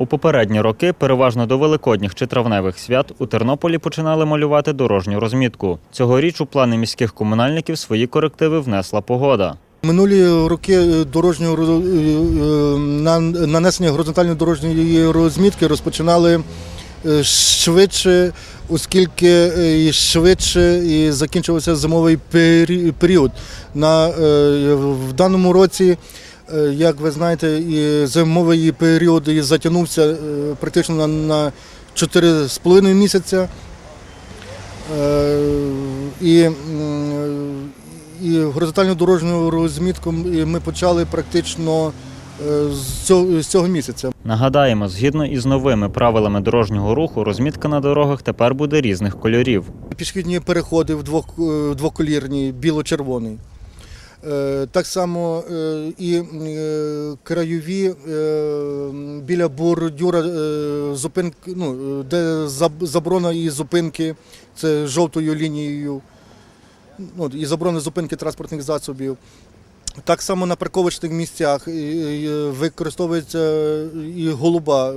У попередні роки, переважно до великодніх чи травневих свят, у Тернополі починали малювати дорожню розмітку. Цьогоріч у плани міських комунальників свої корективи внесла погода. Минулі роки е, дорожнього е, е, на- нанесення горизонтальної дорожньої розмітки розпочинали швидше, оскільки е, і швидше і закінчився зимовий пері- період. На, е, в даному році, е, як ви знаєте, і зимовий період і затягнувся практично на, на 4,5 місяця. І, і горизонтальну дорожню розмітку ми почали практично з цього, місяця. Нагадаємо, згідно із новими правилами дорожнього руху, розмітка на дорогах тепер буде різних кольорів. Пішохідні переходи в е, двоколірні, біло-червоний. Е, Так само е, і краєві біля бордюра зупинки, ну, де заборона і зупинки, це жовтою лінією, ну, і заборона зупинки транспортних засобів. Так само на парковочних місцях використовується і голуба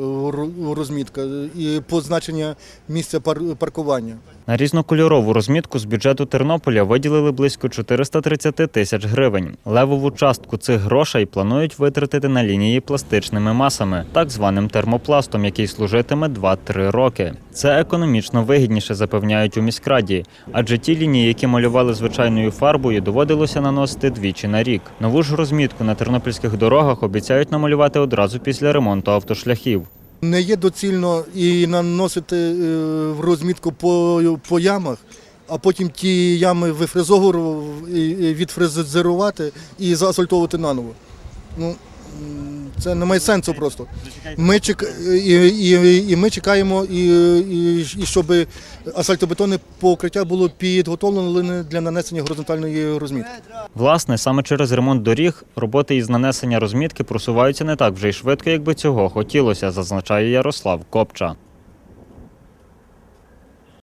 розмітка, і позначення місця пар- паркування. На різнокольорову розмітку з бюджету Тернополя виділили близько 430 тисяч гривень. Левову частку цих грошей планують витратити на лінії пластичними масами, так званим термопластом, який служитиме 2-3 роки. Це економічно вигідніше запевняють у міськраді, адже ті лінії, які малювали звичайною фарбою, доводилося наносити двічі на рік. Нову ж розмітку на тернопільських дорогах обіцяють намалювати одразу після ремонту автошляхів. Не є доцільно і наносити е, розмітку по, по ямах, а потім ті ями вифрезовувати, відфрезерувати і заасфальтовувати наново. Ну, це не має сенсу просто. Ми чек... і, і, і ми чекаємо, і, і, і щоб асфальтобетонне покриття було підготовлене для нанесення горизонтальної розмітки. Власне, саме через ремонт доріг роботи із нанесення розмітки просуваються не так вже й швидко, як би цього хотілося, зазначає Ярослав Копча.